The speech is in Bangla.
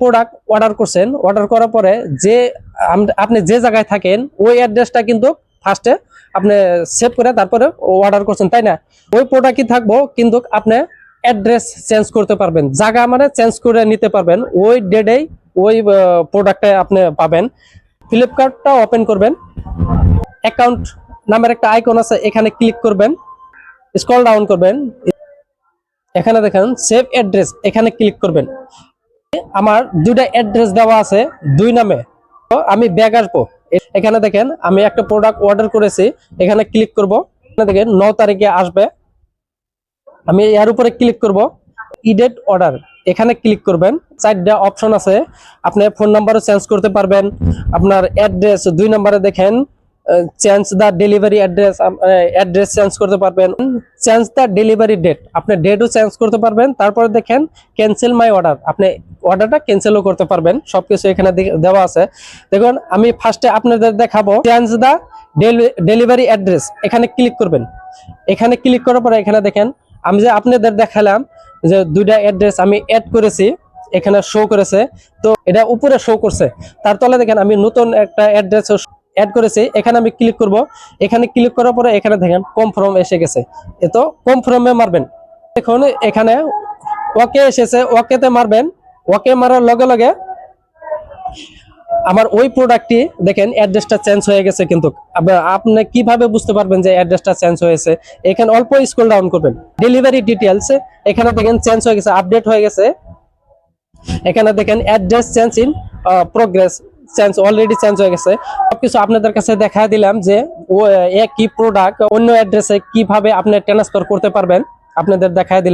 প্রোডাক্ট অর্ডার করছেন অর্ডার করার পরে যে আপনি যে জায়গায় থাকেন, ওই অ্যাড্রেসটা কিন্তু ফার্স্টে আপনি সেভ করে তারপরে অর্ডার করছেন, তাই না? ওই প্রোডাক্টই থাকব, কিন্তু আপনি অ্যাড্রেস চেঞ্জ করতে পারবেন। জায়গা মানে চেঞ্জ করে নিতে পারবেন। ওই ডেটেই ওই প্রোডাক্টে আপনি পাবেন। ফ্লিপকার্টটা ওপেন করবেন। অ্যাকাউন্ট নামের একটা আইকন আছে, এখানে ক্লিক করবেন। স্ক্রল ডাউন করবেন। এখানে দেখেন সেভ অ্যাড্রেস এখানে ক্লিক করবেন। আমার দুইটা অ্যাড্রেস দেওয়া আছে, দুই নামে। তো আমি ব্যাগ আসব। এখানে দেখেন, আমি একটা প্রোডাক্ট অর্ডার করেছি। এখানে ক্লিক করব। এখানে দেখেন ন তারিখে আসবে। আমি এর উপরে ক্লিক করব। ইডেট অর্ডার এখানে ক্লিক করবেন। চারটা অপশন আছে। আপনি ফোন নাম্বারও চেঞ্জ করতে পারবেন। আপনার অ্যাড্রেস দুই নম্বরে দেখেন change the delivery address address change করতে পারবেন। চেঞ্জ দ্য ডেলিভারি ডেট আপনি ডেটও চেঞ্জ করতে পারবেন। তারপরে দেখেন ক্যান্সেল মাই অর্ডার আপনি অর্ডারটা ক্যান্সেলও করতে পারবেন। সবকিছু এখানে দেওয়া আছে। দেখুন, আমি ফার্স্টে আপনাদের দেখাবো চেঞ্জ দ্য ডেলিভারি অ্যাড্রেস এখানে ক্লিক করবেন। এখানে ক্লিক করার পরে এখানে দেখেন, আমি যে আপনাদের দেখালাম যে দুইটা অ্যাড্রেস আমি অ্যাড করেছি, এখানে শো করেছে। তো এটা উপরে শো করছে। তার তলে দেখেন, আমি নতুন একটা অ্যাড্রেস অ্যাড করেছি। এখানে আমি ক্লিক করব। এখানে ক্লিক করার পরে এখানে দেখেন কনফার্ম এসে গেছে। এ তো কনফার্মে মারবেন। এখন এখানে ওকে এসেছে, ওকেতে মারবেন। ওকে মারার লগে লগে আমার ওই প্রোডাক্টটি দেখেন অ্যাড্রেসটা চেঞ্জ হয়ে গেছে কিন্তু। আপনি কীভাবে বুঝতে পারবেন যে অ্যাড্রেসটা চেঞ্জ হয়েছে? এখানে অল্প স্কুল ডাউন করবেন। ডেলিভারি ডিটেলস এখানে দেখেন চেঞ্জ হয়ে গেছে আপডেট হয়ে গেছে। এখানে দেখেন address change in progress change already change হয়ে গেছে। সবকিছু আপনাদের কাছে দেখা দিলাম যে একই প্রোডাক্ট অন্য অ্যাড্রেসে কীভাবে আপনি ট্রান্সফার করতে পারবেন, আপনাদের দেখায় দিলাম।